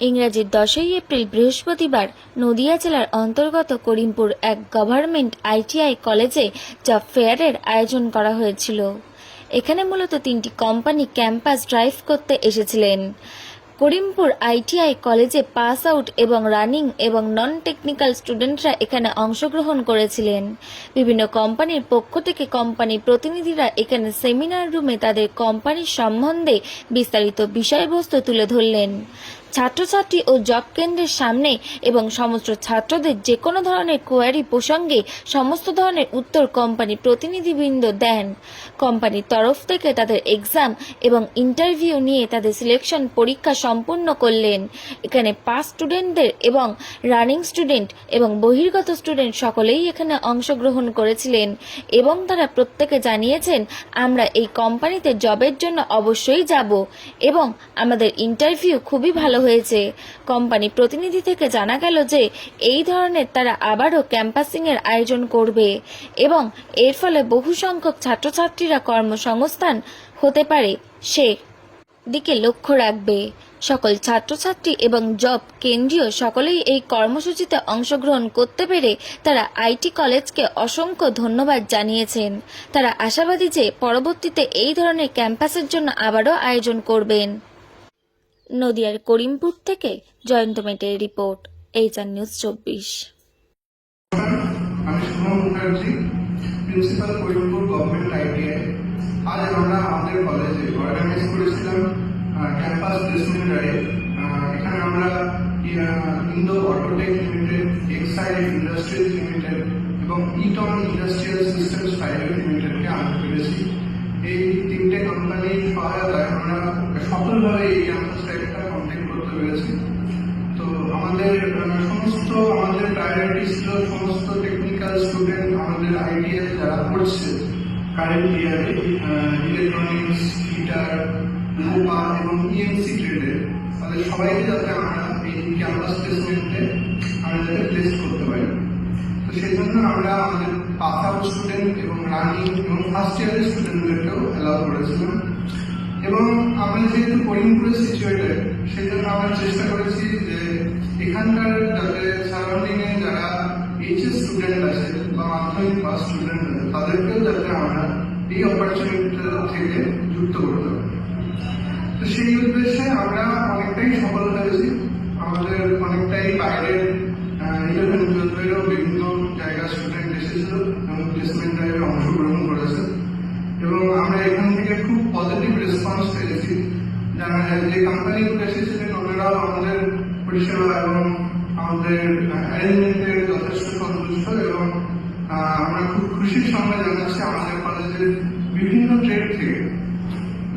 ইংরাজির দশই এপ্রিল বৃহস্পতিবার নদিয়া জেলার অন্তর্গত করিমপুর এক গভর্নমেন্ট আইটিআই কলেজে জব ফেয়ারের আয়োজন করা হয়েছিল। এখানে মূলত তিনটি কোম্পানি ক্যাম্পাস ড্রাইভ করতে এসেছিলেন। করিমপুর আইটিআই কলেজে পাস আউট এবং রানিং এবং নন টেকনিক্যাল স্টুডেন্টরা এখানে অংশগ্রহণ করেছিলেন। বিভিন্ন কোম্পানির পক্ষ থেকে কোম্পানি প্রতিনিধিরা এখানে সেমিনার রুমে তাদের কোম্পানির সম্বন্ধে বিস্তারিত বিষয়বস্তু তুলে ধরলেন। ছাত্রছাত্রী ও জব কেন্দ্রের সামনে এবং সমস্ত ছাত্রদের যে কোনো ধরনের কোয়ারি প্রসঙ্গে সমস্ত ধরনের উত্তর কোম্পানি প্রতিনিধিবৃন্দ দেন। কোম্পানির তরফ থেকে তাদের এক্সাম এবং ইন্টারভিউ নিয়ে তাদের সিলেকশন পরীক্ষা সম্পূর্ণ করলেন। এখানে পাস স্টুডেন্টদের এবং রানিং স্টুডেন্ট এবং বহির্গত স্টুডেন্ট সকলেই এখানে অংশগ্রহণ করেছিলেন এবং তারা প্রত্যেকে জানিয়েছেন, আমরা এই কোম্পানিতে জবের জন্য অবশ্যই যাব এবং আমাদের ইন্টারভিউ খুবই ভালো হয়েছে। কোম্পানি প্রতিনিধি থেকে জানা গেল যে, এই ধরনের তারা আবারও ক্যাম্পাসিং এর আয়োজন করবে এবং এর ফলে বহু সংখ্যক ছাত্রছাত্রীরা কর্মসংস্থান হতে পারে, সে দিকে লক্ষ্য রাখবে। সকল ছাত্রছাত্রী এবং জব কেন্দ্রীয় সকলেই এই কর্মসূচিতে অংশগ্রহণ করতে পেরে তারা আইটি কলেজকে অসংখ্য ধন্যবাদ জানিয়েছেন। তারা আশাবাদী যে, পরবর্তীতে এই ধরনের ক্যাম্পাসের জন্য আবারও আয়োজন করবেন। নদিয়ার করিমপুর থেকে জয়ন্ত মেটের রিপোর্ট, এইচআর নিউজ চব্বিশ। আজ আমরা আমাদের কলেজে অর্গানাইজ করেছিলাম ক্যাম্পাস প্লেসমেন্ট এখানে আমরা Indo Autotech limited industries limited এবং ইটন ইন্ডাস্ট্রিয়াল সিস্টেমস প্রাইভেট লিমিটেডকে আনতে পেরেছি এই তিনটে কোম্পানির সহায়তায় আমরা সফলভাবে এই সমস্ত আমাদের প্রায়োরিটি ছিল সমস্ত টেকনিক্যাল স্টুডেন্ট আমাদের আইডিয়া যারা পড়ছে কারেন্ট ইয়ারে ইলেকট্রনিক্স গিটার লোপা এবং ইএমসি ট্রেডে তাদের সবাইকে যাতে আমরা এই ক্যাম্পাস প্লেসমেন্টে আমরা যাতে প্লেস করতে পারি। তো সেই জন্য আমরা আমাদের পাস আউট স্টুডেন্ট এবং রানিং এবং ফার্স্ট ইয়ারের স্টুডেন্টদেরকেও অ্যালাউ করেছিলাম। এবং আমরা যেহেতু করিমপুরে সিচুয়েটেড সেই জন্য আমরা চেষ্টা করেছি যে এখানকার যাতে সারাউন্ডিং এ যারা এইচএস স্টুডেন্ট আছে বা মাধ্যমিক পাস স্টুডেন্ট আছে, তাদেরকেও যাতে আমরা এই অপরচুনিটিটা থেকে যুক্ত করতে পারি। তো সেই উদ্দেশ্যে আমরা অনেকটাই সফল হয়েছি। আমাদের অনেকটাই বাইরের ইলেভেন টুয়েলভেরও বিভিন্ন জায়গার স্টুডেন্ট এসেছিল, এবং প্লেসমেন্ট ড্রাইভে অংশগ্রহণ করেছে এবং আমরা এখান থেকে খুব পজিটিভ রেসপন্স পেয়েছি যে কোম্পানিগুলো এসেছিলেন ওনারাও আমাদের পরিষেবা এবং আমাদের অ্যারেঞ্জমেন্টের যথেষ্ট সন্তুষ্ট এবং আমরা খুব খুশির সঙ্গে জানাচ্ছি আমাদের কলেজের বিভিন্ন ট্রেড থেকে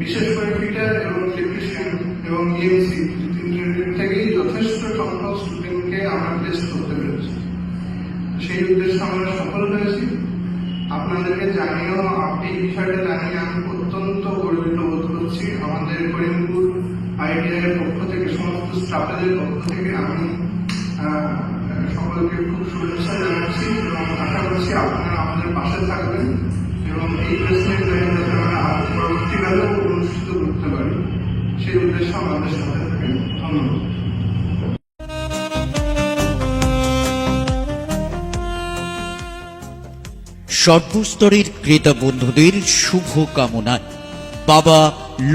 বিশেষ করে ফিটার এবং ইলেকট্রিশিয়ান এবং ইএমসি তিনটে ট্রেড থেকেই যথেষ্ট সংখ্যক স্টুডেন্টকে আমরা প্লেস করতে পেরেছি সেই উদ্দেশ্যে আমরা সফল হয়েছি আপনাদেরকে জানিয়েও আপনি এই বিষয়টা জানিয়ে আমি অত্যন্ত স্টাফের পক্ষ থেকে আমি সকলকে খুব শুভেচ্ছা জানাচ্ছি এবং আশা করছি আপনারা আমাদের পাশে থাকবেন এবং এই প্রেসমেন্ট যাতে আমরা পরবর্তীকালেও অনুষ্ঠিত করতে পারি, সেই উদ্দেশ্যে আমাদের সাথে থাকেন ধন্যবাদ সর্বস্তরের ক্রেতা বন্ধুদের শুভ কামনায় বাবা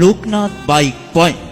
লোকনাথ বাইক পয়েন্ট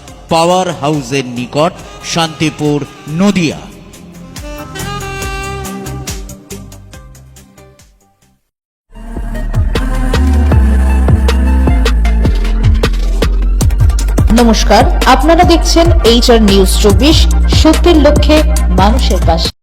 পাওয়ার হাউসের নিকট শান্তিপুর, নদিয়া। নমস্কার, আপনারা দেখছেন এইচআর নিউজ চব্বিশ, সত্যের লক্ষ্যে মানুষের পাশে।